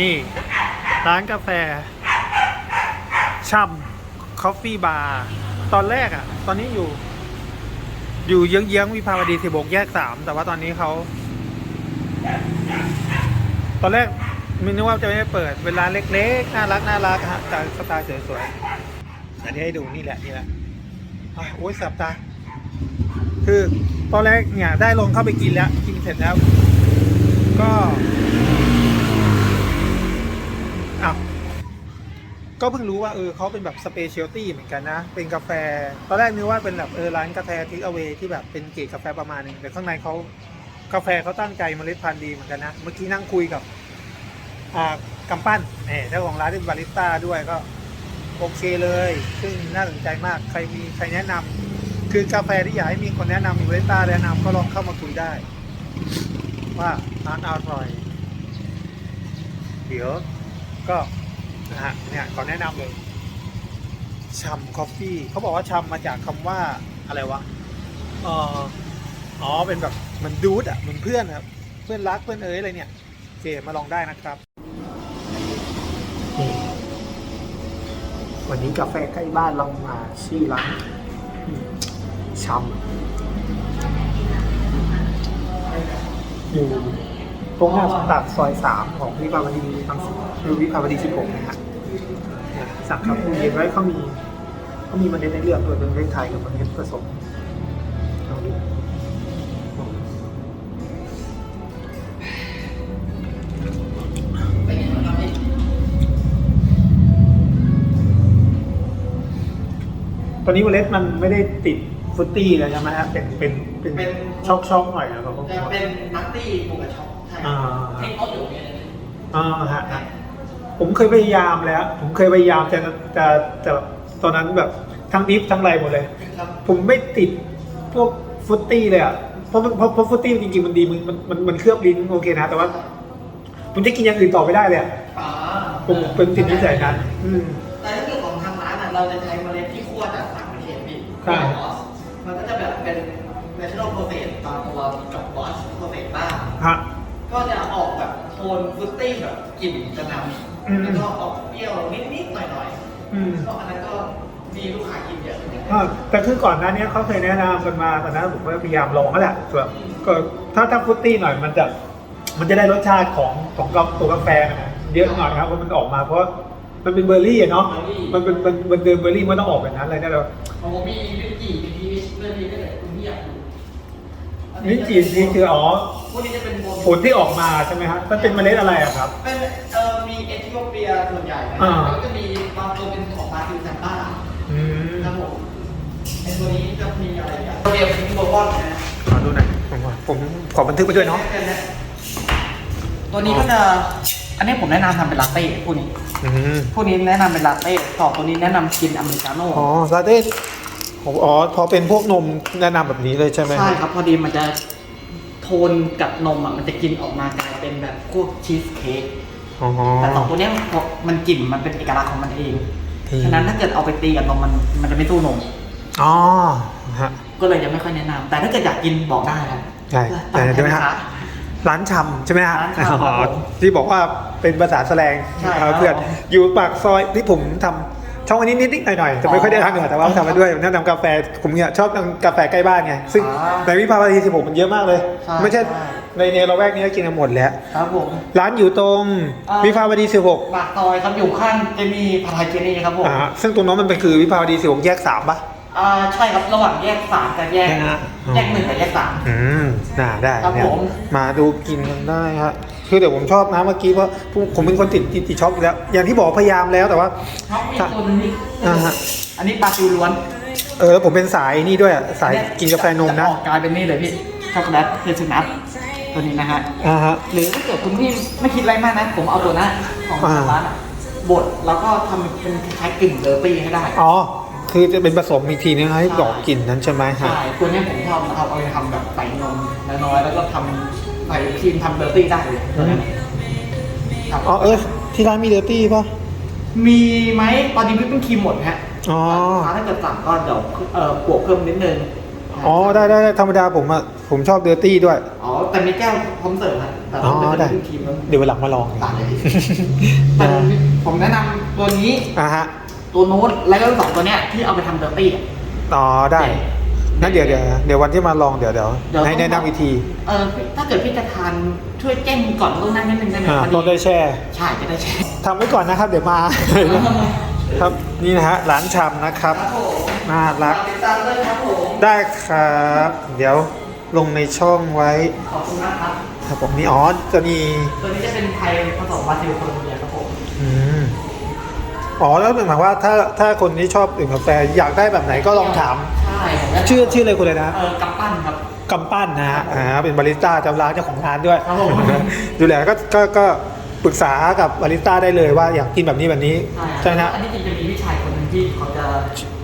นี่ ร้านกาแฟช่ำคอฟฟี่บาร์ตอนแรกอะ่ะ ตอนนี้อยู่ อยู่เยื้องๆวิภาวดีสิบกแยกสามแต่ว่าตอนนี้เขาตอนแรกมินึกว่าจะไม่เปิดเวลาเล็กๆ น่ารักน่ารักฮะจากสไตล์สวยๆอันนี้ให้ดูนี่แหละนี่แหละอะโอ้ยสับตา คือตอนแรกเนี่ยได้ลงเข้าไปกินแล้ว กินเสร็จแล้ว ก็อ้าว ก็เพิ่งรู้ว่าเออเขาเป็นแบบสเปเชียลตี้เหมือนกันนะ เป็นกาแฟ ตอนแรกนึกว่าเป็นแบบเออร้านกาแฟทิกเอา a y ที่แบบเป็นเกรดกาแฟประมาณนึงแต่ข้างในเขากาแฟเขาตั้งใจเมล็ดพันธุ์ดีเหมือนกันนะ เมื่อกี้นั่งคุยกับอ่ากำปั้นเนี่ยเจ้าของร้านเป็นบาริสต้าด้วยก็โอเคเลย ซึ่งน่าสนใจมากใครมีใครแนะนำคือกาแฟที่อยากให้มีคนแนะนำมีบาริสต้าแนะนำก็ลองเข้ามาคุยได้ ว่าร้านอร่อย เดี๋ยวก็ นะฮะเนี่ยขอแนะนำเลยชัมคอฟฟี่เขาบอกว่าชัมมาจากคำว่าอะไรวะเอออ๋อเป็นแบบเหมันดูดอะเหมือนเพื่อนครับ เพื่อนรักเพื่อนเอ๋ยอะไรเนี่ยโอเคมาลองได้นะครับนี่วันนี้กาแฟใกล้บ้านเรามาชื่อร้านชัมอยู่ ตรงหน้าปากซอยสามของวิภาวดีบางสิคือวิภาวดีสิบหกนะฮะเนี่ยสั่งคาปูเย็นไว้เขามีเขามีมันเด็ดในเลือกด้วยเป็นเล็กไทยกับมันเด็ดผสมลองดูตอนนี้เมล็ดมันไม่ได้ติดฟุตตี้แล้วใช่ไหมฮะเป็นเป็นเป็นเป็นช็อกช็อกๆหน่อยนะครับผมจะเป็นนัตตี้บวกกับช็อก อ่ารับให้เขาอยู่เนี่ยอ่าฮะฮะผมเคยพยายามแล้ว ผมเคยพยายามจะจะจะตอนนั้นแบบทั้งดิฟทั้งไรหมดเลย ครับผมไม่ติดพวกฟุตตี้เลยอะเพราะมันเพราะเพราะฟุตตี้จริงๆมันดีมันมันมันมันเคลือบลิ้นโอเคนะ แต่ว่า ผมจะกินอย่างอื่นต่อไม่ได้เลยอะอ่าผมเป็นติดนิสัยนั้นอืม แต่ถ้าเกิดของทางร้านอะเราจะใช้เมล็ดที่คั่วจากต่างประเทศพี่ใช่บอสมันก็จะแบบเป็น natural process บางตัวกับบอส process บ้าง ฮะก็จะออกแบบ โทนฟรุตตี้แบบกลิ่นกระนอืมำแล้วก็ออกเปรี้ยวนิดๆหน่อยอืม ๆก็อันนั้นก็มีลูกค้ากินเยอะเหมือนกัน อ่าแต่คือก่อนหน้านี้เขาเคยแนะนำกันมาตอนนั้นผมก็พยายามลองแล้วแหละแบบก็ถ้าถ้าฟุตตี้หน่อยมันจะมันจะได้รสชาติของของตัวกาแฟนะเยอะหน่อยครับเพราะมันออกมาเพราะมันเป็นเบอร์รี่อะเนาะมันเป็นมันมันเดินเบอร์รี่มันต้องออกแบบนั้นเลยนะเราของผมมีลิ้นจี่มีพีชเรื่องนี้ได้เลยคุณพี่อยากดูอัลิ้นจี่นี่คืออ๋อพ วกนี้จะเป็นโมผลที่ออกมาใช่ไหมครับมันเป็นเมล็ดอะไรอะครับ เป็นเอ่อมีเอธิโอเปียส่วนใหญ่นะอ่า แล้วก็มีบางตัวเป็นของบราซิลแซมบ้าอืมครับผมไอตัวนี้จะมีอะไรอย่างเรียกเป็นโบวอนนะขอดูหน่อยผมว่าผมขอบันทึกไปด้วยเนาะตัวนี้ก็จะอันนี้ผมแนะนำทำเป็นลาเต้พวกนี้ อืมพวกนี้แนะนำเป็นลาเต้ต่อตัวนี้แนะนำกินอเมริกาโน่อ๋อลาเต้ผมอ๋อพอเป็นพวกนมแนะนำแบบนี้เลยใช่ไหมใช่ครับพอดีมันจะโท นกับนมอะมันจะกินออกมากลายเป็นแบบพวกชีสเค้กอ๋อ แต่สองตัวเนี้ยมันกลิ่นมันเป็นเอกลักษณ์ของมันเอง อืม ฉะนั้นถ้าเกิดเอาไปตีกับนมมันมันจะไม่สู้นม อ๋อฮะ ก็เลยยังไม่ค่อยแนะนำแต่ถ้าเกิดอยากกินบอกได้ครับใช่แต่เดี๋ยวนะฮะ ร้านชำใช่ไหมฮะร้านชำอ๋อที่บอกว่าเป็นภาษาแสดงใช่เอ่อครับ เพื่อนอยู่ปากซอยที่ผมทำ ช่องอันนี้นิดๆหน่อยๆแต่ไม่ค่อยได้ทำเลยแต่ว่าทำมาด้วยแนะนำกาแฟผมเนี่ยชอบทำกาแฟใกล้บ้านไงซึ่งอ่าในวิภาวดี16มันเยอะมากเลยใช่ไม่ใช่ใช่ในในละแวกนี้ก็กินกันหมดแล้วครับผมร้านอยู่ตรงอ่าวิภาวดี16ปากซอยครับอยู่ข้างจะมีผัดไทยเจนี่ครับผมอ่าซึ่งตรงนั้นมันเป็นคือวิภาวดี16แยก3ป่ะอ่าใช่ครับระหว่างแยกสามกับแยกแยกห้าแยกหนึ่งกับแยกสามอืมน่าได้ครับเนี่ยผมมาดูกินกันได้ฮะ คือเดี๋ยวผมชอบนะเมื่อกี้เพราะผมเป็นคนติดติดติดช็อกอยู่แล้ว อย่างที่บอกพยายามแล้วแต่ว่าครับมีตัวนึงนี่อ่าฮะอันนี้บราซิลล้วนเออแล้วผมเป็นสายนี่ด้วยอะสายกินกาแฟนมนะจออกกลายเป็นนี่เลยพี่ช็อกโกแลตเฮเซลนัทตัวนี้นะฮะ อ่าฮะ หรือถ้าเกิดคุณพี่ไม่คิดอะไรมากนะ ผมเอาตัวนั้นของอ่าร้านอะบดแล้วก็ทำเป็นคล้ายๆกลิ่นเลอปี้ให้ได้ อ๋อ คือจะเป็นผสมอีกทีนึงให้ดอกกลิ่นนั้นใช่ไหมฮะใช่ตัวเนี้ยผมชอบนะครับเอาไปทำแบบใส่นมน้อยๆแล้วก็ทำใส่ครีมทำเลอปี้ได้เลยตัวนั้นครับอ๋อเออที่ร้านมีเดอร์ตี้ป่ะ มีไหมตอนนี้วิปปิ้งครีมหมดฮะอ๋อถ้าเกิดสั่งก็เดี๋ยวเอ่อบวกเพิ่มนิดนึงอ๋อได้ได้ได้ธรรมดาผมอะผมชอบเดอร์ตี้ด้วย อ๋อ แต่มีแก้วพร้อมเสิร์ฟครับแต่ต้องอ๋อเป็นได้เครื่องครีมแล้วเดี๋ยววันหลังมาลองต่างเลยเป็นผมแนะนำตัวนี้อะฮะ ตัวโน้ตแล้วก็สองตัวเนี้ยที่เอาไปทำเดอร์ตี้อะ อ๋อได้งั้นเดี๋ยวเดี๋ยวเดี๋ยววันที่มาลองเดี๋ยวเดี๋ยวเดี๋ยว ให้แนะนำอีกทีเออถ้าเกิดพี่จะทานช่วยแจ้งก่อนล่วงหน้านิดนึงได้ไหมอ่าพอต้นได้แช่ ใช่จะได้แชร์ทำไว้ก่อนนะครับ เดี๋ยวมา ครับนี่นะฮะร้านชำนะครับ ครับผมน่ารัก ติดตามด้วยครับผมได้ครับ เดี๋ยวลงในช่องไว้ขอบคุณมากครับ ครับผมนี่อ๋อจะมีตัวนี้จะเป็นไทยผสมบราซิลโคลอมเบียครับผม อืม อ๋อแล้วหมายความว่าถ้าถ้าคนที่ชอบดื่มกาแฟอยากได้แบบไหนก็ลองถาม ใช่ผมจะชื่อชื่ออะไรคุณเลยนะ เออกำปั้นครับ กำปั้นนะฮะอ่าเป็นบาริสต้าจำร้านเจ้าของร้านด้วยครับผม ดูแลก็ก็ก็ปรึกษากับบาริสต้าได้เลยว่าอยากกินแบบนี้แบบนี้ใช่ใช่ไหมฮะอันนี้จริงจะมีพี่ชายคนหนึงที่เขาจะ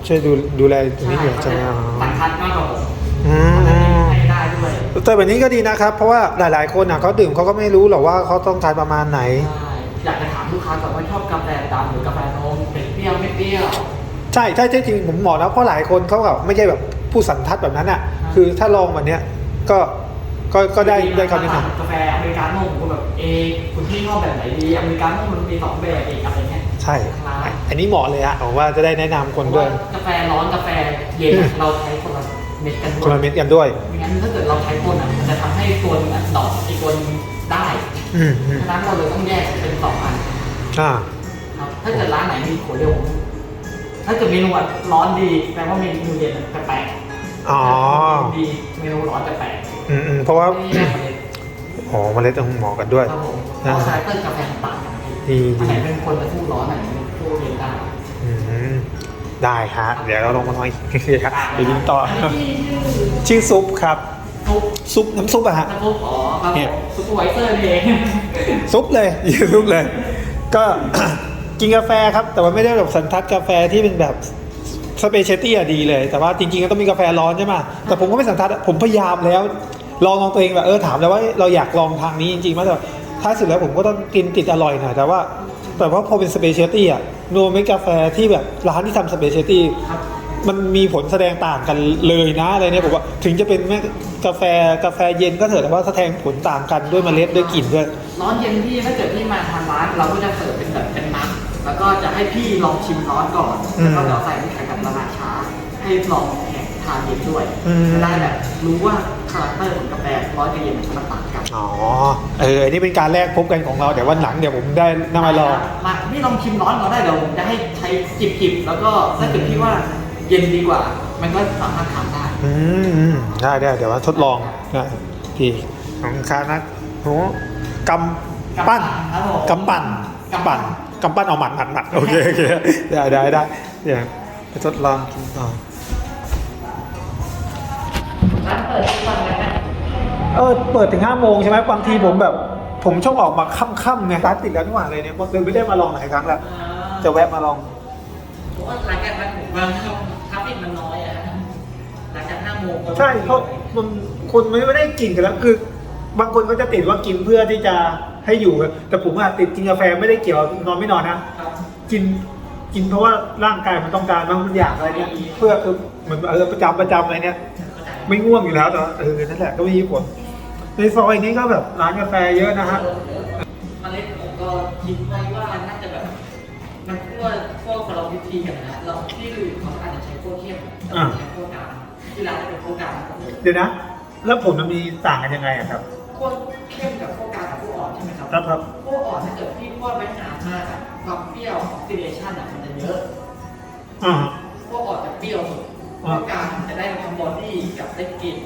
ช่วยดูดูแลตรงนี้อยู่ใช่ไหมเขาอ๋อจะสันทัดมากกว่าผมอืมเขาจะมีให้ได้ด้วย แต่แบบนี้ก็ดีนะครับ เพราะว่าหลาย ๆ คนอะเขาดื่มเขาก็ไม่รู้หรอกว่าเขาต้องการประมาณไหน ใช่ อยากจะถามลูกค้าก่อนว่าชอบกาแฟดำหรือกาแฟนมเป็น เปรี้ยวไม่เปรี้ยวใช่ใช่ใช่จริงผมบอกนะเพราะหลายคนเขาแบบไม่ใช่แบบผู้สันทัดแบบนั้นอะครับคือถ้าลองแบบเนี้ยก็ก็ก็ได้ได้คำแนะนกาแฟอเมริกาโน่ผมก็แบบเอคุณพี่ชอบแบบไหนดีอเมริกาโน่มันมีสองแบบเองอะไรเงี้ยำใช่ อันนี้เหมาะเลยอะผมว่าจะได้แนะนำคนด้วยกาแฟร้อนกาแฟเย็นอะเราใช้คนละเม็ดกันคนละเม็ดกันด้วยไม่งั้นถ้าเกิดเราใช้คนอะมันจะทำให้ตัวหนึงอะดอกอีกตัวหนึงได้อืมอืมฉะนั้นเราเลยต้องแยกเป็นสองอันอ่าครับถ้าเกิดร้านไหนมีโขเดียวผม ถ้าเกิดเมนูอะร้อนดีแปลว่าเมนูเย็นอะแปลกๆอ๋อดีเมนูร้อนแปลกอืมอืมเพราะว่าๆไม่แยกประเด็นอ๋อเมล็ดต้องเหมาะกันด้วย ครับผมเพอ่าราะคาแรคเตอร์กาแฟต่างกันดีอันดีไหนเป็นคนจะสู้ร้อนอันไหนเป็นสู้เย็นได้ อืมได้ฮะ เดี๋ยวเราลงมาหน่อยครับเดี๋ยวยิงต่ออันนี้ชื่อ ชื่อซุปครับ ซุปซุปน้ำซุปอะฮะ น้ำซุปอ๋อครับเนี่ยซุปไวเซอร์นี่เอง ซุปเลยยืนซุปเลย ก็ กินกาแฟครับ แต่ว่าไม่ได้แบบสันทัดกาแฟที่เป็นแบบสเปเชียลตี้อะดีเลย แต่ว่าจริงๆก็ต้องมีกาแฟร้อนใช่ไหมแต่ผมก็ไม่สันทัดผมพยายามแล้ว ลองลองตัวเองแบบเออถามแล้วว่าเราอยากลองทางนี้จริงๆมากแต่ท้ายสุดแล้วผมก็ต้องกินติดอร่อยหน่อยแต่ว่า แต่ว่าพอเป็นสเปเชียลตี้อะโนเมกาแฟที่แบบร้านที่ทำสเปเชียลตี้มันมีผลแสดงต่างกันเลยนะอะไรเนี่ยผมว่าถึงจะเป็นแม่กาแฟกาแฟเย็นก็เถอะแต่ว่าแสดงผลต่างกันด้วยเมล็ดด้วยกลิ่นด้วยร้อนเย็นพี่ถ้าเกิดพี่มาทานร้านเราก็จะเสิร์ฟเป็นแบบเป็นน้ำ แล้วก็จะให้พี่ลองชิมร้อนก่อนอืมแล้วก็เดี๋ยวใส่น้ำแข็งกับละลายช้า ให้ลองแข็งทานเย็นด้วยอืม จะได้แบบรู้ว่าคาแรคเตอร์ของกาแฟร้อนกับเย็นมันต่างกันอ๋อ เอออันนี้เป็นการแรกพบกันของเราเดี๋ยววันหลังเดี๋ยวผมได้นำมาลอง มาพี่ลองชิมร้อนก่อนได้เดี๋ยวผมจะให้ใช้จิบจิบๆแล้วก็ถ้าเกิดพี่ว่าเย็นดีกว่า มันก็สามารถทานได้ อืมอืมได้ได้เดี๋ยวว่าทดลองนะพี่ของคานะโหกำปั้นครับผม กำปั้นกำปั้น กำปั้นเอาหมัดหมัดหมัดโอเคโอเคได้ได้ได้เดี๋ยวไปทดลองกินต่อร้านเปิดทุกวันเลยนะเออเปิดถึงห้าโมงใช่ไหมบางทีผมแบบ ผมชอบออกมาค่ำๆไงร้านติดแล้วนี่หว่าเลยเนี่ยเลยไม่ได้มาลองหลายครั้งแล้วจะแวะมาลองผมว่ารายการมันผมว่าทราฟฟิกมันน้อยอะหลังจากห้าโมงใช่เพราะมันคนไม่ได้กินกันแล้วคือ บางคนก็จะติดว่ากินเพื่อที่จะ ให้อยู่ แต่ผมอะติดกินกาแฟไม่ได้เกี่ยวนอนไม่นอนนะครับกินกินเพราะว่าร่างกายมันต้องการบางมันอยากอะไรเนี่ยเพื่อเออเหมือนเออประจำประจำอะไรเนี่ยไม่ง่วงอยู่แล้วแต่ว่าเออนั่นแหละก็ไม่มีผลในซอยนี้ก็แบบร้านกาแฟเยอะนะฮะเมล็ดผมก็คิดไว้ว่าน่าจะแบบมันพวกพวกคนเราพิธีกันนะเราที่อื่นเขาอาจจะใช้พวกเข้มแต่เราใช้พวกกลางที่ร้านจะเป็นพวกกลางหมดเลยเดี๋ยวนะ แล้วผลมันมีต่างกันยังไงอะครับ พวกเข้มกับพวกกลางกับพวกอ่อนใช่ไหมครับครับครับพวกอ่อนถ้าเกิดพี่คั่วไว้นานมากอะความเปรี้ยวออกซิเดชันอะมันจะเยอะอ่าพวกอ่อนจะเปรี้ยวสุดพอ่าวกกลางจะได้ทั้งบอดี้กับได้กลิ่น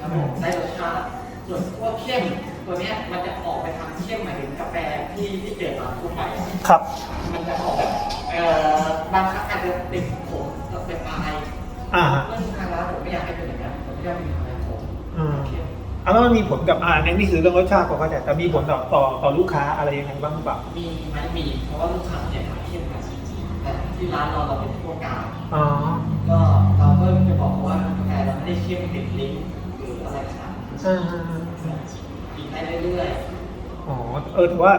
ครับผมได้รสชาติส่วนพวกเข้มตัวเนี้ยมันจะออกไปทางเข้มหมายถึงกาแฟที่ที่เกิดมาทั่วไปอะครับ มันจะออกแบบเอ่อบางครั้งอาจจะติดผมแล้วเป็นปลายอ่าฮะเรื่องทางร้านผมไม่อยากให้เป็นอย่างนั้นผมอยากมีอะไรผมอืม อะแล้วมันมีผลกับอ่าอันนี้คือเรื่องรสชาติของเขาแต่แต่มีผลต่อต่อต่อลูกค้าอะไรยังไงบ้างหรือเปล่ามีไหมมีเพราะว่าลูกค้าเนี่ยทานเข้มกันแต่ที่ร้านเราเราเป็นพวกกลางอ๋อก็เราก็จะบอกเขาว่ากาแฟเราไม่ได้เข้มติดลิ้นหรืออะไรขนาดนั้นอ่ากินได้เรื่อยอ๋อเออแต่ว่า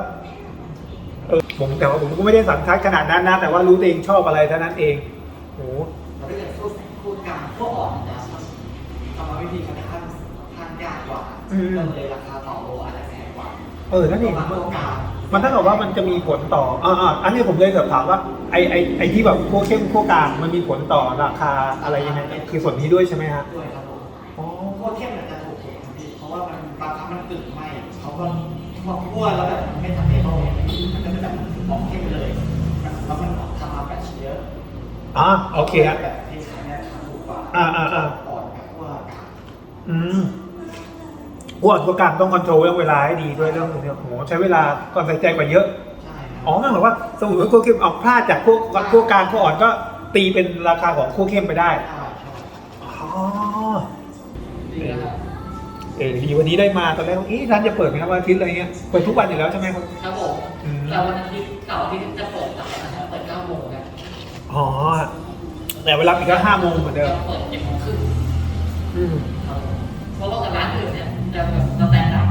เออผมแต่ว่าผมก็ไม่ได้สันทัดขนาดนั้นนะแต่ว่ารู้ตัวเองชอบอะไรเท่านั้นเองโอ้ ๆเราได้แต่พูดพูดกลางพวกอ่อนนะมัน วิธีค่อนข้างค่อนข้างยา กกว่าอืมก็เลยราคาต่อโลอาจจะแพงกว่าเออนั่นเองประมาณตัวกลางมันถ้าเกิดว่ามันจะมีผลต่ออ่าอ่าอันนี้ผมเลยสอบถามว่าไอไอไอที่แบบขั้วเข้มขั้วกลางมันมีผลต่อราคาอะไรยังไงคือส่วนนี้ด้วยใช่ไหมฮะด้วยครับผมอ๋อโคตรเข้มเนี่ยจะถูกถูกครับพี่เพราะว่ามันบางครั้งมันกึ่งไหมเขาก็พอคั่วแล้วแบบไม่ทำเทเบิลเนี่ยมันก็จะแบบออกเข้มไปเลยแล้วมันทำมาแบบเยอะอ่าโอเคฮะแบบที่ใช้เนี่ยทำถูกกว่าอ่าอ่าอ่าอ่อนกับคั่วกลางอืม ขั้วขั้วกลางต้องคอนโทรลเรื่องเวลาให้ดีด้วยเรื่องตรงนี้โอ้โหใช้เวลาก่อนใส่ใจกว่าเยอะ ใช่ครัอ๋อนั่นหมายว่าสมมติว่าขั้วเข้มเอาพลาดจากขั้วขั้วกลางขั้วอ่อนก็ตีเป็นราคาของขั้วเข้มไปได้ ใช่ใช่อ๋อ ดีนะครับเออดีวันนี้ได้มาตอนแรกว่าเอ๊ะร้านจะเปิดไหมครับวันอาทิตย์อะไรเงี้ย เปิดทุกวันอยู่แล้วใช่ไหมครับ ครับผมอืม แต่วันอาทิตย์เสาร์อาทิตย์จะเปิดตลาดนะครับเปิด9โมงนะอ๋อ แต่เวลาอีกก็ห้าโมงเหมือนเดิม จะเปิด7โมงครึ่งอืม Double.